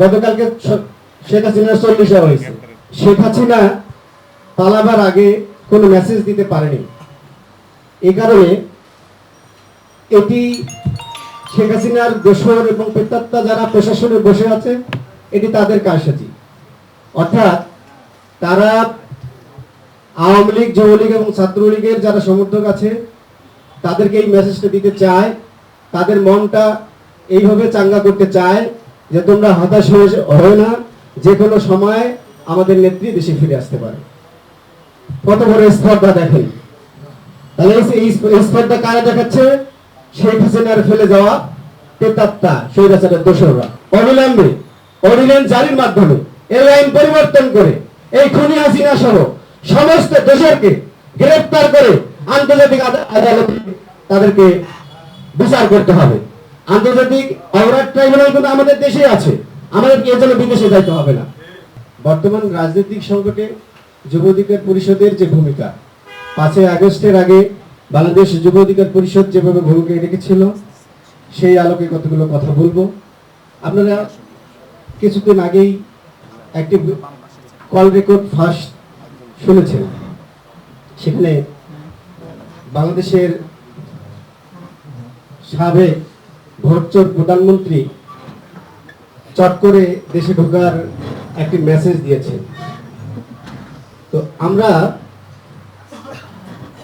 গতকালকে শেখ হাসিনার চল্লিশে হয়েছে। শেখ হাসিনা পালাবার আগে কোনো মেসেজ দিতে পারেনি। এই কারণে এটি শেখ হাসিনার দোসর এবং প্রেতাত্মা যারা প্রশাসনে বসে আছে, এটি তাদের কারসাজি। অর্থাৎ তারা আওয়ামী লীগ, যুবলীগ এবং ছাত্রলীগের যারা সমর্থক আছে, তাদেরকে এই মেসেজটা দিতে চায়। তাদের মনটা এইভাবে চাঙ্গা করতে চায়। যে তোমরা হতাশ হয়ে হয় না যে কোনো সময় আমাদের নেত্রী দেশে ফিরে আসতে পারে। কত বড় স্পর্ধা দেখেন তাহলে এই- স্পর্ধা কারা দেখাচ্ছে? শেখ হাসিনার ফেলে যাওয়া পেতাত্তা স্বৈরাচারের দোসররা। অবিলম্বে অর্ডিন্যান্স জারির মাধ্যমে, এই আইন পরিবর্তন করে, এই খুনি হাসিনা সহ সমস্ত দোষরকে গ্রেফতার করে আন্তর্জাতিক আদা- আদালতে তাদেরকে বিচার করতে হবে। আন্তর্জাতিক অপরাধ ট্রাইব্যুনাল কিন্তু আমাদের দেশে আছে। আমাদেরকে এর জন্য বিদেশে যাইতে হবে না? বর্তমান রাজনৈতিক সংকটে যুব অধিকার পরিষদের যে ভূমিকা, পাঁচই আগস্টের আগে বাংলাদেশ যুব অধিকার পরিষদ যেভাবে ভূমিকা রেখেছিল, সেই আলোকে কতগুলো কথা বলব। আপনারা কিছুদিন আগেই একটি কল রেকর্ড ফাঁস শুনেছেন। সেখানে বাংলাদেশের সাবেক ভোটচোর প্রধানমন্ত্রী চট করে দেশে ঢোকার একটি মেসেজ দিয়েছে। তো আমরা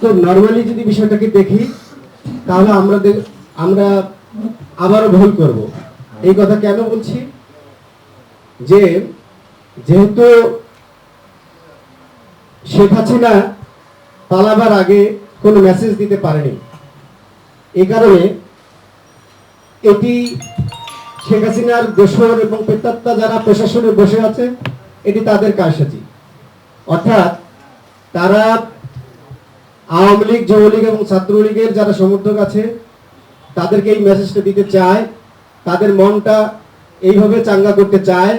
তো নর্মালি যদি বিষয়টাকে দেখি, তাহলে আমরা আমরা আবারও ভুল করব। এই কথা কেন বলছি? যে যেহেতু শেখ হাসিনা পালাবার আগে কোনো মেসেজ দিতে পারেনি এই কারণে এটি শেখ হাসিনার দোসর এবং প্রেতাত্মা যারা প্রশাসনে বসে আছে, এটি তাদের কারসাজি। অর্থাৎ তারা আওয়ামী লীগ, যুবলীগ এবং ছাত্রলীগের যারা সমর্থক আছে, তাদেরকে এই মেসেজটা দিতে চায়, তাদের মনটা এইভাবে চাঙ্গা করতে চায়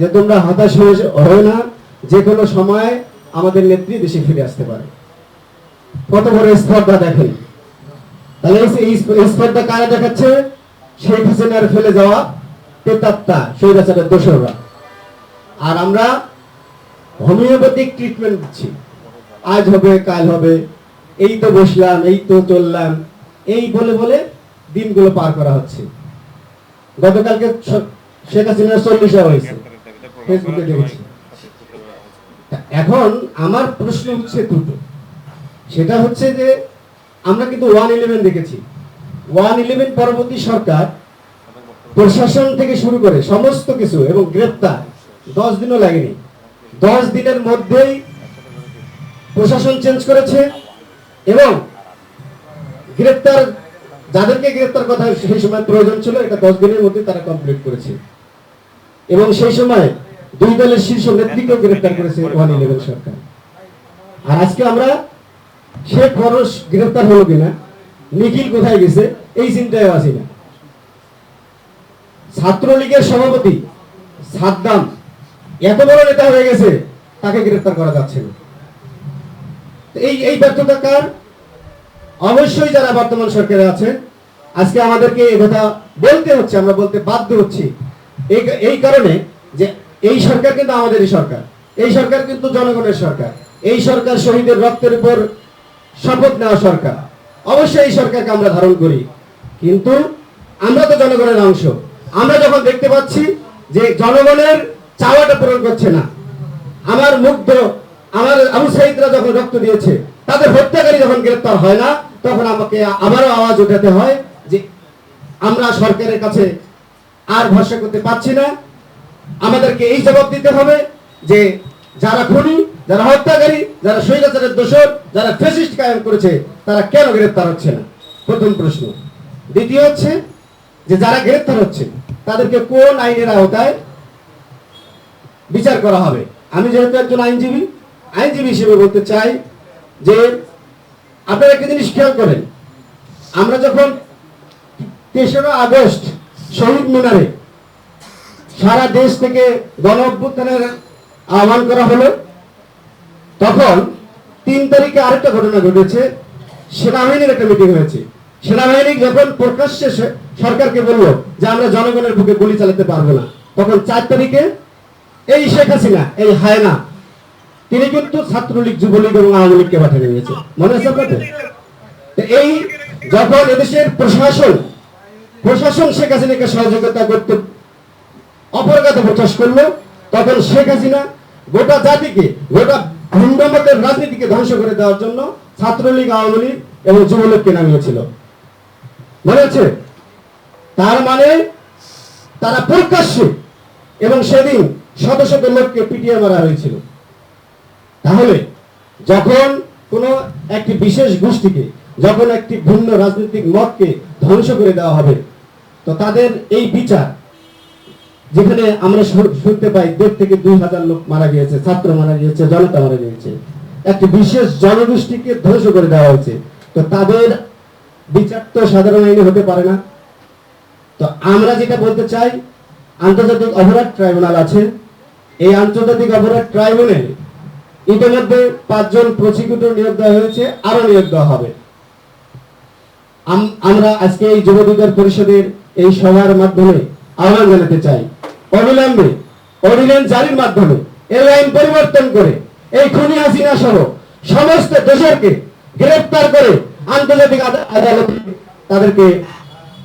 যে তোমরা হতাশ হয়ে না, যে কোনো সময় আমাদের নেত্রী দেশে ফিরে আসতে পারে। কত বড় স্পর্ধা দেখেন। তাহলে এই স্পর্ধা কারা দেখাচ্ছে? শেখ হাসিনার ফেলে যাওয়া পেতাত্তা স্বৈরাচারের দোসররা। আর আমরা হোমিওপ্যাথিক ট্রিটমেন্ট দিচ্ছি। আজ হবে, কাল হবে, এই তো বসলাম, এই তো চললাম, এই বলে বলে দিনগুলো পার করা হচ্ছে। গতকালকে শেখ হাসিনার চল্লিশ হয়েছে। ফেসবুকে দেখেছি। এখন আমার প্রশ্ন হচ্ছে দুটো। সেটা হচ্ছে যে আমরা কিন্তু ওয়ান ইলেভেন দেখেছি। ওয়ান ইলেভেন পরবর্তী সরকার প্রশাসন থেকে শুরু করে সমস্ত কিছু এবং গ্রেপ্তার। দশ দিনও লাগেনি। দশ দিনের মধ্যেই প্রশাসন চেঞ্জ করেছে এবং গ্রেপ্তার, যাদেরকে গ্রেপ্তার কথা সেই সময় প্রয়োজন ছিল, এটা দশ দিনের মধ্যে তারা কমপ্লিট করেছে। এবং সেই সময় দুই দলের শীর্ষ নেতৃত্ব গ্রেপ্তার করেছে ওয়ান ইলেভেন সরকার। আর আজকে আমরা শেখ ফরস গ্রেপ্তার হলো কিনা নিখিল কোথায় গেছে? এই চিন্তায় আছি না। ছাত্রলীগের সভাপতি সাদ্দাম এত বড় নেতা হয়ে গেছে, তাকে গ্রেফতার করা যাচ্ছে না। এই এই ব্যর্থতা কার? অবশ্যই যারা বর্তমান সরকারে আছেন আজকে আমাদেরকে এই কথা বলতে হচ্ছে, আমরা বলতে বাধ্য হচ্ছি। এই কারণে যে এই সরকার কিন্তু আমাদেরই সরকার, এই সরকার কিন্তু জনগণের সরকার, এই সরকার শহীদের রক্তের উপর শপথ নেওয়া সরকার। অবশ্যই এই সরকারকে আমরা ধারণ করি। কিন্তু আমরা তো জনগণের অংশ। আমরা যখন দেখতে পাচ্ছি যে জনগণের চাওয়াটা পূরণ করছে না, আমার মুগ্ধ, আমার আবু সাইদরা যখন রক্ত দিয়েছে, তাদের হত্যাকারী যখন গ্রেপ্তার হয় না, তখন আমাকে আবারও আওয়াজ উঠাতে হয় যে আমরা সরকারের কাছে আর ভরসা করতে পারছি না। আমাদেরকে এই জবাব দিতে হবে যে যারা খুনি, যারা হত্যাকারী, যারা স্বৈরাচারের দোষর, যারা ফেসিস্ট কায়েম করেছে, তারা কেন গ্রেপ্তার হচ্ছে না? প্রথম প্রশ্ন। দ্বিতীয় হচ্ছে যে যারা গ্রেপ্তার হচ্ছে, তাদেরকে কোন আইনের আওতায় বিচার করা হবে? আমি যেহেতু একজন আইনজীবী আইনজীবী হিসেবে বলতে চাই যে আপনারা একটা জিনিস খেয়াল করেন। আমরা যখন তেসরা আগস্ট শহীদ মিনারে সারা দেশ থেকে গণ অভ্যুত্থানের আহ্বান করা হলো। তখন তিন তারিখে আরেকটা ঘটনা ঘটেছে। সেনাবাহিনীর একটা মিটিং হয়েছে। সেনাবাহিনী যখন প্রকাশ্যে সরকারকে বলল যে আমরা জনগণের বুকে গুলি চালাতে পারব না, তখন চার তারিখে এই শেখ হাসিনা, এই হায়না, তিনি কিন্তু ছাত্রলীগ, যুবলীগ এবং আওয়ামী লীগকে পাঠিয়ে নিয়েছে মনে আছে আপনাদের? এই যখন এদেশের প্রশাসন প্রশাসন শেখ হাসিনাকে সহযোগিতা করতে অপরগত প্রকাশ করল তখন শেখ হাসিনা গোটা জাতিকে, গোটা ভিন্নমতের রাজনীতিকে ধ্বংস করে দেওয়ার জন্য ছাত্রলীগ, আওয়ামী লীগ এবং যুবলীগকে নামিয়েছিল। মনে আছে? তার মানে তারা প্রকাশ্যে এবং সেদিন শত শত লোককে পিটিয়ে মারা হয়েছিল। তাহলে যখন কোনো একটি বিশেষ গোষ্ঠীকে, যখন একটি ভিন্ন রাজনৈতিক মতকে ধ্বংস করে দেওয়া হবে, তো তাদের এই বিচার যেখানে আমরা শুনতে পাই, দেড় থেকে দুই হাজার লোক মারা গিয়েছে, ছাত্র মারা গিয়েছে, জনতা মারা গিয়েছে। একটি বিশেষ জনগোষ্ঠীকে ধ্বংস করে দেওয়া হয়েছে। তো তাদের বিচার তো সাধারণ আইনে হতে পারে না। তো আমরা যেটা বলতে চাই, আন্তর্জাতিক অপরাধ ট্রাইব্যুনাল আছে। এই আন্তর্জাতিক অপরাধ ট্রাইব্যুনালে ইতিমধ্যে পাঁচজন প্রসিকিউটর নিয়োগ দেওয়া হয়েছে, আরও নিয়োগ দেওয়া হবে। আম- আমরা আজকে এই যুব পরিষদের এই সভার মাধ্যমে আহ্বান জানাতে চাই। অবিলম্বে অর্ডিন্যান্স জারির মাধ্যমে এই আইন পরিবর্তন করে এই খুনি হাসিনা সহ সমস্ত দেশেরকে গ্রেফতার করে আন্তর্জাতিক আদা- আদালতে তাদেরকে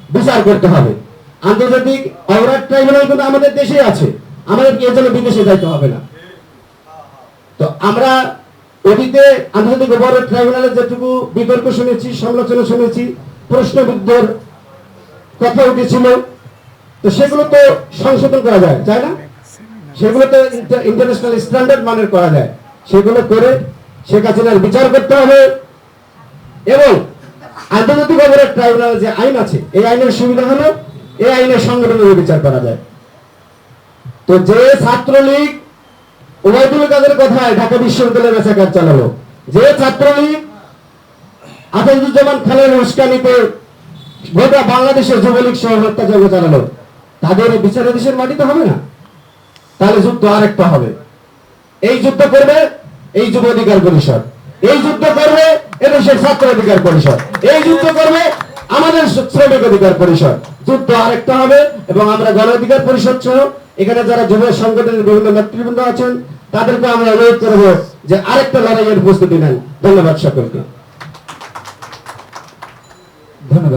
বিচার করতে হবে। আন্তর্জাতিক অপরাধ ট্রাইব্যুনাল কিন্তু আমাদের দেশে আছে। আমাদেরকে এর জন্য বিদেশে যাইতে হবে না। তো আমরা অতীতে আন্তর্জাতিক অপরাধ ট্রাইব্যুনালের যেটুকু বিতর্ক শুনেছি, সমালোচনা শুনেছি, প্রশ্নবিদ্ধর কথা উঠেছিল। তো সেগুলো তো সংশোধন করা যায়, তাই না? সেগুলো তো ইন্টারন্যাশনাল স্ট্যান্ডার্ড মানের করা যায়। সেগুলো করে শেখ হাসিনার বিচার করতে হবে। এবং আন্তর্জাতিক অপরাধ ট্রাইব্যুনাল যে আইন আছে, এই আইনের সুবিধা হলো এই আইনের সংগঠনের বিচার করা যায়। তো যে ছাত্রলীগ ওবায়দুল কাদের কথায় ঢাকা বিশ্ববিদ্যালয়ে মেসাকার চালালো, যে ছাত্রলীগ আসাদুজ্জামান খানের উস্কানিতে গোটা বাংলাদেশের যুবলীগ সহ হত্যাযজ্ঞ চালালো তাদের বিচারে দেশের মাটিতে হবে না। তাহলে যুদ্ধ আরেকটা হবে। এই যুদ্ধ করবে এই যুব অধিকার পরিষদ। এই যুদ্ধ করবে এদেশের ছাত্র অধিকার পরিষদ। এই যুদ্ধ করবে আমাদের শ্রমিক অধিকার পরিষদ। যুদ্ধ আরেকটা হবে এবং আমরা গণ অধিকার পরিষদ সহ এখানে যারা যুব সংগঠনের বিভিন্ন নেতৃবৃন্দ আছেন, তাদেরকে আমরা অনুরোধ করব যে আরেকটা লড়াইয়ের প্রস্তুতি নেন। ধন্যবাদ সকলকে। ধন্যবাদ।